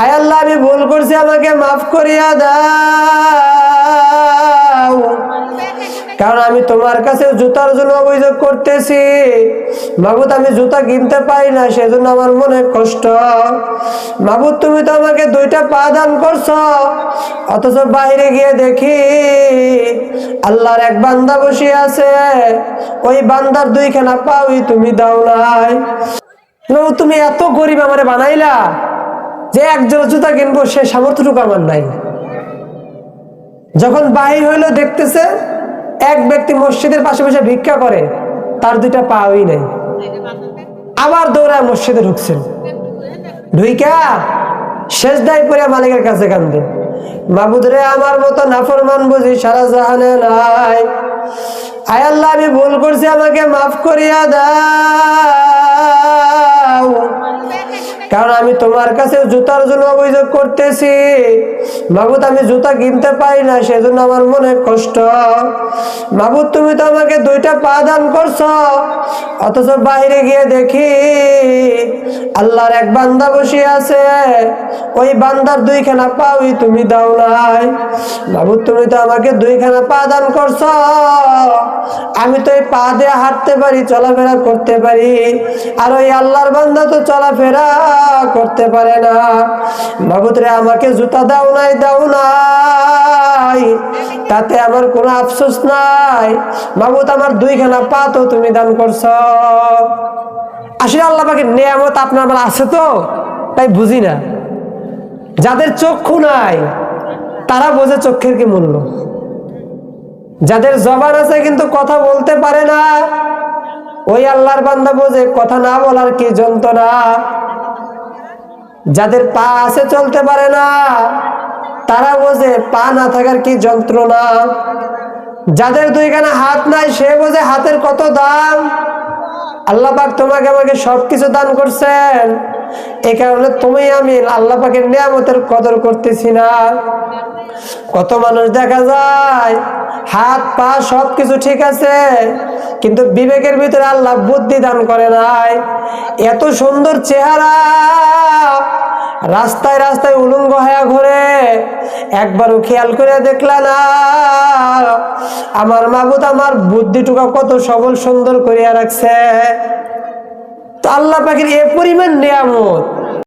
আয় আল্লাহ, আমি ভুল করছি, আমাকে মাফ করিয়া দাও। কারণ আমি তোমার কাছে জুতার জন্য অভিযোগ করতেছি। মাবুদ, আমি জুতা কিনতে পারি না, সেজন্য আমার মনে কষ্ট। মাবুদ, তুমি তো আমাকে দুইটা পা দান করছ। অথচ বাইরে গিয়ে দেখি আল্লাহর এক বান্দা বসে আছে। ওই বান্দার দুইখানা পাওই তুমি দাও নাই। তুমি এত গরিব আমারে বানাইলা। যে একজন জুতা কিনবো, সে সামর্থ্যটুকু আমার নাই। যখন বাহির হইল, দেখতেছে এক ব্যক্তি মসজিদের পাশে বসে ভিক্ষা করে, তার দুইটা পাওই নাই। আবার দৌড়ায় মসজিদে ঢুকছেন। ঢুইকা শেষ দায় পরে মালিকের কাছে কান্দে। মাবুদ রে, আমার মতো নাফরমান বুঝি সারা জাহানে নাই। আয় আল্লাহ, আমি ভুল করছি, আমাকে মাফ করিয়া আমি তোমার কাছে জুতার জন্য অভিযোগ করতেছি। মাবুদ, আমি জুতা কিনতে পাই না, সেজন্য আমার মনে কষ্ট। মাবুদ, তুমি তো আমাকে দুইটা পা দান করছ, অথচ বাইরে গিয়ে দেখি আল্লাহর এক বান্দা বসে আছে। ওই বান্দার দুইখানা পাওই তুমি দাও নাই। মাবুদ, তুমি তো আমাকে দুইখানা পা দান করছ। আমি তো এই পা দিয়ে হাঁটতে পারি, চলাফেরা করতে পারি। আর ওই আল্লাহর বান্দা তো চলাফেরা করতে পারে না। মাবুদ রে আমাকে জুতা দাও নাই দাও নাই। তাতে আমার কোনো আফসোস নাই। মাবুদ আমার দুইখানা পা তো তুমি দান করছ। আসলে আল্লাহ পাকে নিয়ামত আপনার আমার আছে তো, তাই বুঝি না। যাদের চক্ষু নাই, তারা বোঝে চক্ষের কি মূল্য। যাদের জবান আছে কিন্তু কথা বলতে পারে না, ওই আল্লাহর বান্দা বোঝে, কথা না বলার কি যন্ত্রণা? যাদের পা আছে চলতে পারে না, তারা বোঝে, পা না থাকার কি যন্ত্রণা? যাদের দুইখানে হাত নাই, সে বোঝে হাতের কত দাম? আল্লাহ পাক তোমাকে আমাকে সবকিছু দান করছেন। এই কারণে তুমি আমি আল্লাহ পাকের নিয়ামতের কদর করতেছি না। কত মানুষ দেখা যায় হাত, পা সবকিছু ঠিক আছে, কিন্তু বিবেকের ভিতরে আল্লাহ বুদ্ধি দান করে নাই। এত সুন্দর চেহারা, রাস্তায় রাস্তায় উলঙ্গ হয়ে ঘুরে, একবারও খেয়াল করে দেখলা না। আমার মাবুদ আমার বুদ্ধিটুকা কত সবল সুন্দর করিয়া রাখছে। তো আল্লাহ পাখির এ পরিমাণ নিয়ামত।